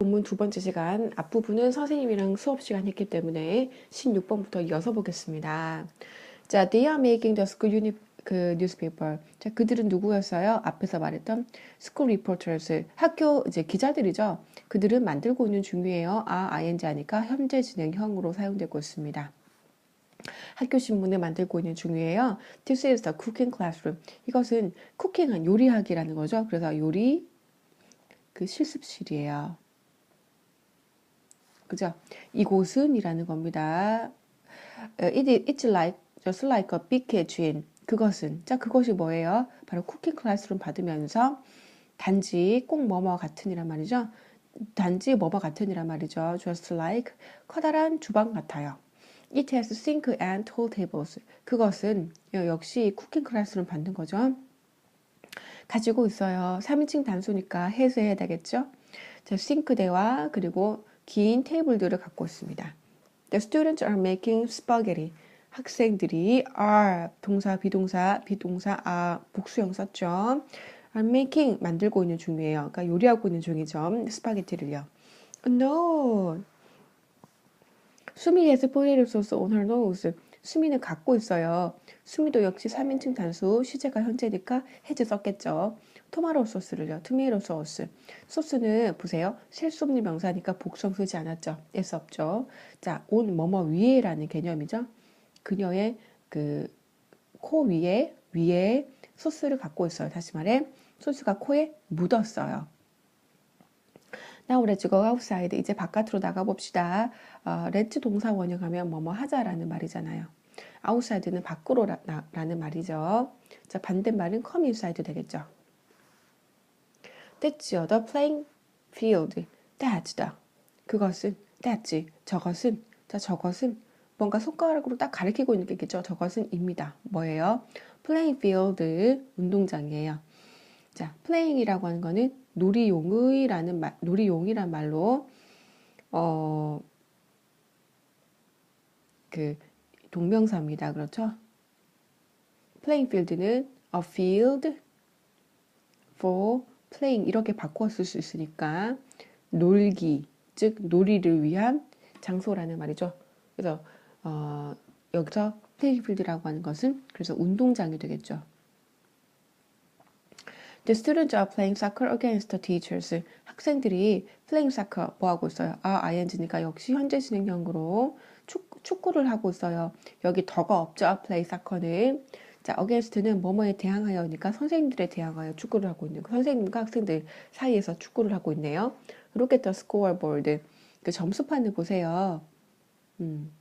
본문 두 번째 시간 앞부분은 선생님이랑 수업 시간 했기 때문에 16번부터 이어서 보겠습니다. 자, they are making the school uni, 그 newspaper. 자, 그들은 누구였어요? 앞에서 말했던 school reporters. 학교 이제 기자들이죠. 그들은 만들고 있는 중이에요. 아, ing 하니까 현재 진행형으로 사용되고 있습니다. 학교 신문을 만들고 있는 중이에요. This is the cooking classroom. 이것은 쿠킹은 요리하기라는 거죠. 그래서 요리 그 실습실이에요. 그죠? 이곳은 이라는 겁니다. It, it's like, just like a big kitchen. 그것은. 자, 그것이 뭐예요? 바로 쿠킹 클래스룸 받으면서 단지 꼭 뭐뭐 같은이란 말이죠. 단지 뭐뭐 같은이란 말이죠. Just like 커다란 주방 같아요. It has sink and tall tables. 그것은 역시 쿠킹 클래스룸 받는 거죠. 가지고 있어요. 3인칭 단수니까 해수해야 되겠죠. 자, 싱크대와 그리고 긴 테이블들을 갖고 있습니다. The students are making spaghetti. 학생들이 are 동사 비동사 비동사 are 복수형 썼죠. are making 만들고 있는 중이에요. 그러니까 요리하고 있는 중이죠. 스파게티를요. No. 수미 has potato sauce on her nose. 수미는 갖고 있어요. 수미도 역시 3인칭 단수 시제가 현재니까 해제 썼겠죠. 토마토 소스를요. 토미토 소스. 소스는 보세요. 셀수 없는 명사니까 복성 쓰지 않았죠. s 없죠. 자, 온 뭐뭐 위에라는 개념이죠. 그녀의 그 코 위에 위에 소스를 갖고 있어요. 다시 말해 소스가 코에 묻었어요. Now let's go outside. 이제 바깥으로 나가 봅시다. 어, let's 동사 원형하면 뭐뭐 하자라는 말이잖아요. outside는 밖으로 라, 는 말이죠. 자, 반대말은 come inside 되겠죠. That's the playing field. That's the. 그것은 that's. 저것은 자, 저것은 뭔가 손가락으로 딱 가리키고 있는 게 있겠죠. 저것은 입니다. 뭐예요? playing field 운동장이에요. 자, playing이라고 하는 거는 놀이용의라는 말, 놀이용이란 말로 어, 그 동명사입니다. 그렇죠? playing field는 a field for playing 이렇게 바꾸었을 수 있으니까 놀기, 즉 놀이를 위한 장소라는 말이죠. 그래서 어, 여기서 playing field라고 하는 것은 그래서 운동장이 되겠죠. The students are playing soccer against the teachers. 학생들이 playing soccer 뭐 하고 있어요? 아, ing니까 역시 현재 진행형으로 축, 축구를 하고 있어요. 여기 더가 없죠. play soccer는. 자, against는 뭐뭐에 대항하여니까 선생님들에 대항하여 축구를 하고 있는 그 선생님과 학생들 사이에서 축구를 하고 있네요. Look at the scoreboard. 그 점수판을 보세요. 음,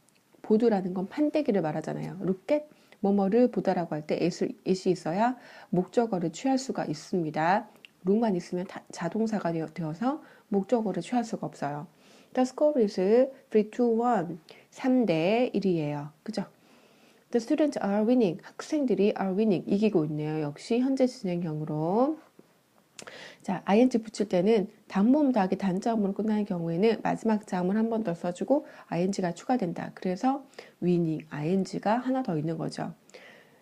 보드라는 건 판때기를 말하잖아요. Look at 뭐뭐를 보다라고 할 때 it이 있어야 목적어를 취할 수가 있습니다. 룩만 있으면 자동사가 되어서 목적어를 취할 수가 없어요. The score is 3 to 1. 3대 1이에요. 그죠? The students are winning. 학생들이 are winning. 이기고 있네요. 역시 현재 진행형으로. 자, ing 붙일 때는 단모음 더하기 단자음으로 끝나는 경우에는 마지막 자음을 한 번 더 써주고 ing가 추가된다. 그래서 winning, ing가 하나 더 있는 거죠.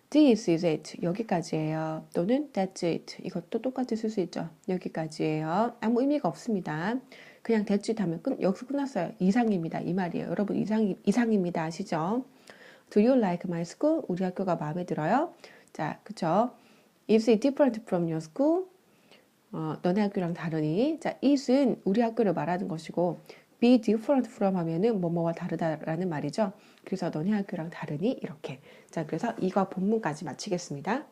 This is it. 여기까지예요. 또는 that's it. 이것도 똑같이 쓸 수 있죠. 여기까지예요. 아무 의미가 없습니다. 그냥 that's it 하면 끝, 여기서 끝났어요. 이상입니다. 이 말이에요. 여러분 이상, 이상입니다. 아시죠? Do you like my school? 우리 학교가 마음에 들어요? 자, 그쵸? Is it different from your school? 어, 너네 학교랑 다르니? 자, it은 우리 학교를 말하는 것이고 be different from 하면은 뭐뭐와 다르다라는 말이죠. 그래서 너네 학교랑 다르니? 이렇게. 자, 그래서 이거 본문까지 마치겠습니다.